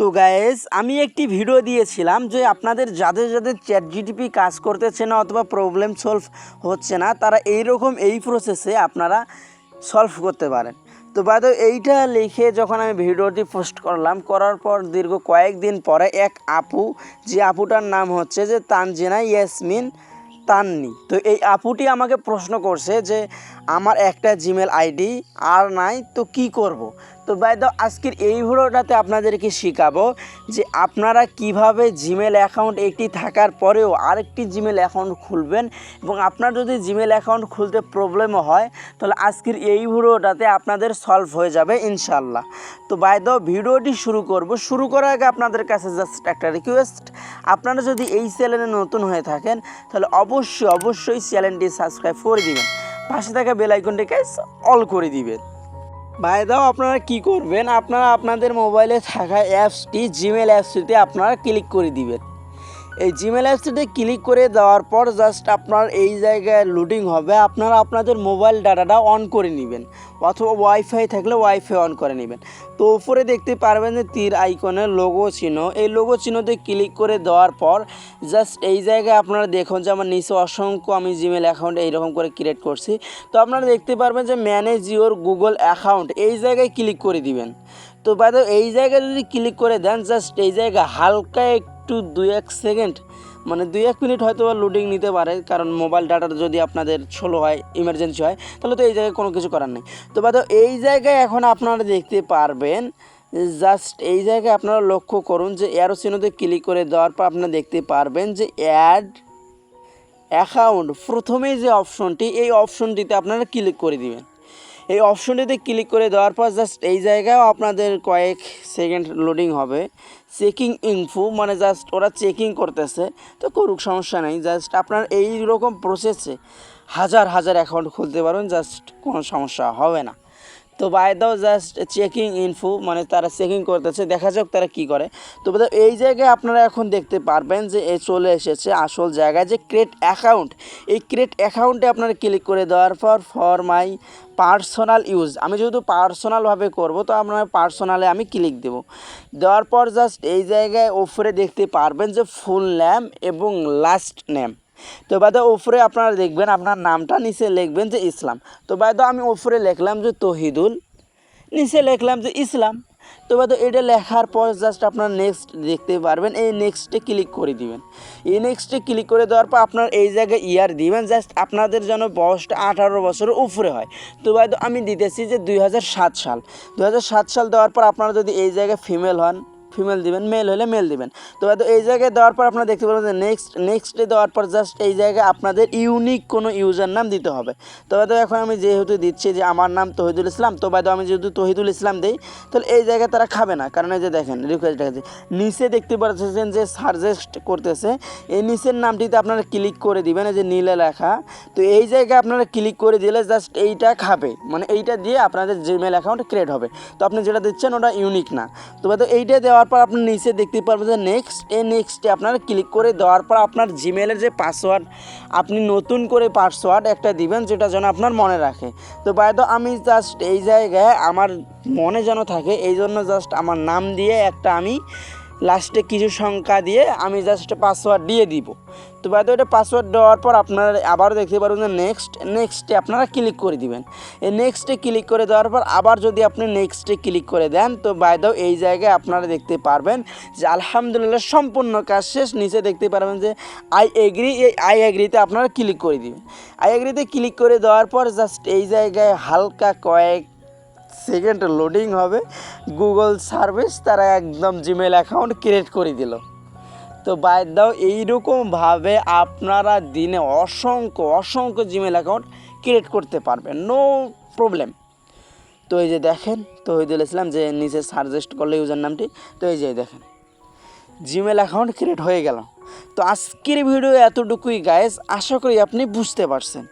তো গায়েস আমি একটি ভিডিও দিয়েছিলাম যে আপনাদের যাদের যাদের চ্যাট জিটিপি কাজ করতেছে না অথবা প্রবলেম সলভ হচ্ছে না, তারা এই রকম এই প্রসেসে আপনারা সলভ করতে পারেন। তো বাদ এইটা লিখে যখন আমি ভিডিওটি পোস্ট করলাম, করার পর দীর্ঘ কয়েকদিন পরে এক আপু, যে আপুটার নাম হচ্ছে যে তানজিনা ইয়াসমিন তাননি, তো এই আপুটি আমাকে প্রশ্ন করছে যে আমার একটা জিমেল আইডি আর নাই, তো কি করব। তো বাইদ আজকের এই ভিডিওটাতে আপনাদেরকে শেখাবো যে আপনারা কীভাবে জিমেল অ্যাকাউন্ট একটি থাকার পরেও আরেকটি জিমেল অ্যাকাউন্ট খুলবেন এবং আপনার যদি জিমেল অ্যাকাউন্ট খুলতে প্রবলেমও হয়, তাহলে আজকের এই ভিডিওটাতে আপনাদের সলভ হয়ে যাবে ইনশাল্লাহ তো বাইদ ভিডিওটি শুরু করব। শুরু করার আগে আপনাদের কাছে জাস্ট একটা রিকোয়েস্ট আপনারা যদি এই চ্যানেলে নতুন হয়ে থাকেন, তাহলে অবশ্যই অবশ্যই চ্যানেলটি সাবস্ক্রাইব করে দিবেন। পাশে থাকা বেল আইকনটিকে অল করে দিবেন। ভাই, দাও, আপনারা কি করবেন? আপনারা আপনাদের মোবাইলে থাকা অ্যাপসটি জিমেল অ্যাপসটিতে আপনারা ক্লিক করে দিবেন। এই জিমেল অ্যাপসটিতে ক্লিক করে দেওয়ার পর জাস্ট আপনার এই জায়গায় লোডিং হবে। আপনারা আপনাদের মোবাইল ডাটাটা অন করে নেবেন। অথবা ওয়াইফাই থাকলে ওয়াইফাই অন করে নেবেন। তো উপরে দেখতে পারবেন যে তীর আইকনের লোগো চিহ্ন। এই লোগো চিহ্নতে ক্লিক করে দেওয়ার পর জাস্ট এই জায়গায় আপনারা দেখুন যে আমার নিচে অসংখ্য আমি জিমেল অ্যাকাউন্ট এইরকম করে ক্রিয়েট করছি। তো আপনারা দেখতে পারবেন যে ম্যানেজ ইওর গুগল অ্যাকাউন্ট এই জায়গায় ক্লিক করে দিবেন। তো বাদ এই জায়গায় যদি ক্লিক করে দেন জাস্ট এই জায়গায় হালকা একটু দুই এক সেকেন্ড মানে দুই এক মিনিট হয়তো লোডিং নিতে পারে, কারণ মোবাইল ডাটার যদি আপনাদের স্লো হয় ইমার্জেন্সি হয়, তাহলে তো এই জায়গায় কোনো কিছু করার নেই। তো বাদ এই জায়গায় এখন আপনারা দেখতে পারবেন জাস্ট এই জায়গায় আপনারা লক্ষ্য করুন যে অ্যারো চিহ্নতে ক্লিক করে দেওয়ার পর আপনারা দেখতে পারবেন যে অ্যাড অ্যাকাউন্ট প্রথমেই যে অপশনটি এই অপশনটিতে আপনারা ক্লিক করে দিবেন। এই অপশনটিতে ক্লিক করে দেওয়ার পর জাস্ট এই জায়গায় আপনাদের কয়েক সেকেন্ড লোডিং হবে। চেকিং ইনফু মানে জাস্ট ওরা চেকিং করতেছে। তো করুক, সমস্যা নেই। জাস্ট আপনার এই রকম প্রসেসে হাজার হাজার অ্যাকাউন্ট খুলতে পারবেন জাস্ট কোনো সমস্যা হবে না। তো বাই দাও জাস্ট চেকিং ইনফো মানে তারা চেকিং করতেছে, দেখা যাক তারা কি করে। তো এই জায়গায় আপনারা এখন দেখতে পারবেন যে এ চলে এসেছে আসল জায়গায় যে ক্রেট অ্যাকাউন্ট এই ক্রেট অ্যাকাউন্টে আপনারা ক্লিক করে দেওয়ার পর ফর মাই পার্সোনাল ইউজ আমি যেহেতু পার্সোনালভাবে করব, তো আপনার পার্সোনালে আমি ক্লিক দেব। দেওয়ার পর জাস্ট এই জায়গায় ওপরে দেখতে পারবেন যে ফুল নেম এবং লাস্ট নেম তো বাদে ওপরে আপনারা দেখবেন, আপনার নামটা নিচে লিখবেন যে ইসলাম। তো বাদে আমি ওপরে লিখলাম যে তহিদুল, নিচে লিখলাম যে ইসলাম। তো বাদে এটা লেখার পর জাস্ট আপনার নেক্সট দেখতে পারবেন, এই নেক্সটে ক্লিক করে দিবেন। এই নেক্সটে ক্লিক করে দেওয়ার পর আপনার এই জায়গায় ইয়ার দিবেন জাস্ট আপনাদের যেন বয়সটা আঠারো বছরের উপরে হয়। তো বাদ আমি দিতেছি যে দুই হাজার সাত সাল। দুই হাজার সাত সাল দেওয়ার পর আপনারা যদি এই জায়গায় ফিমেল হন ফিমেল দিবেন মেল হলে মেল দিবেন। তো এই জায়গায় দেওয়ার পর আপনারা দেখতে পাবেন যে নেক্সট নেক্সটে দেওয়ার পর জাস্ট এই জায়গায় আপনাদের ইউনিক কোনো ইউজার নাম দিতে হবে। তো এখন আমি যেহেতু দিচ্ছি যে আমার নাম তহিদুল ইসলাম, তো বাদ আমি যেহেতু তহিদুল ইসলাম দিই, তাহলে এই জায়গায় তারা খাবে না। কারণ এই যে দেখেন রিকোয়েস্ট দেখাচ্ছি নিচে দেখতে পাচ্ছেন যে সাজেস্ট করতেছে। এই নিচের নামটিতে আপনারা ক্লিক করে দিবেন, এই যে নীলে লেখা। তো এই জায়গায় আপনারা ক্লিক করে দিলে জাস্ট এইটা খাবে। মানে এইটা দিয়ে আপনাদের জিমেল অ্যাকাউন্ট ক্রিয়েট হবে। তো আপনি যেটা দিচ্ছেন ওটা ইউনিক না। তো এইটা দেওয়ার পর আপনি নিচে দেখতে পারবেন যে নেক্সট এ নেক্সটে আপনার ক্লিক করে দেওয়ার পর আপনার জিমেলের যে পাসওয়ার্ড আপনি নতুন করে পাসওয়ার্ড একটা দিবেন যেটা যেন আপনার মনে রাখে। তো বাইদ আমি জাস্ট এই জায়গায় আমার মনে যেন থাকে, এই জন্য জাস্ট আমার নাম দিয়ে একটা আমি লাস্টে কিছু সংখ্যা দিয়ে আমি জাস্ট পাসওয়ার্ড দিয়ে দিব। তো বাইদ এটা পাসওয়ার্ড দেওয়ার পর আপনারা আবার দেখতে পারবেন যে নেক্সট নেক্সটে আপনারা ক্লিক করে দিবেন। এই নেক্সটে ক্লিক করে দেওয়ার পর আবার যদি আপনি নেক্সটে ক্লিক করে দেন, তো বাইদাও এই জায়গায় আপনারা দেখতে পারবেন যে আলহামদুলিল্লাহ সম্পূর্ণ কাজ শেষ। নিচে দেখতে পারবেন যে আই এগ্রি এই আই এগ্রিতে আপনারা ক্লিক করে দিবেন। আই এগ্রিতে ক্লিক করে দেওয়ার পর জাস্ট এই জায়গায় হালকা কয়েক সেকেন্ড লোডিং হবে। গুগল সার্ভিস তারা একদম জিমেল অ্যাকাউন্ট ক্রিয়েট করে দিল। তো বাই দাও এইরকমভাবে আপনারা দিনে অসংখ্য অসংখ্য জিমেল অ্যাকাউন্ট ক্রিয়েট করতে পারবেন। নো প্রবলেম তো এই যে দেখেন তো তহিদুল ইসলাম যে নিজে সাজেস্ট করলে ইউজার নামটি তো এই যে দেখেন জিমেল অ্যাকাউন্ট ক্রিয়েট হয়ে গেল। তো আজকের ভিডিও এতটুকুই গায়েস আশা করি আপনি বুঝতে পারছেন।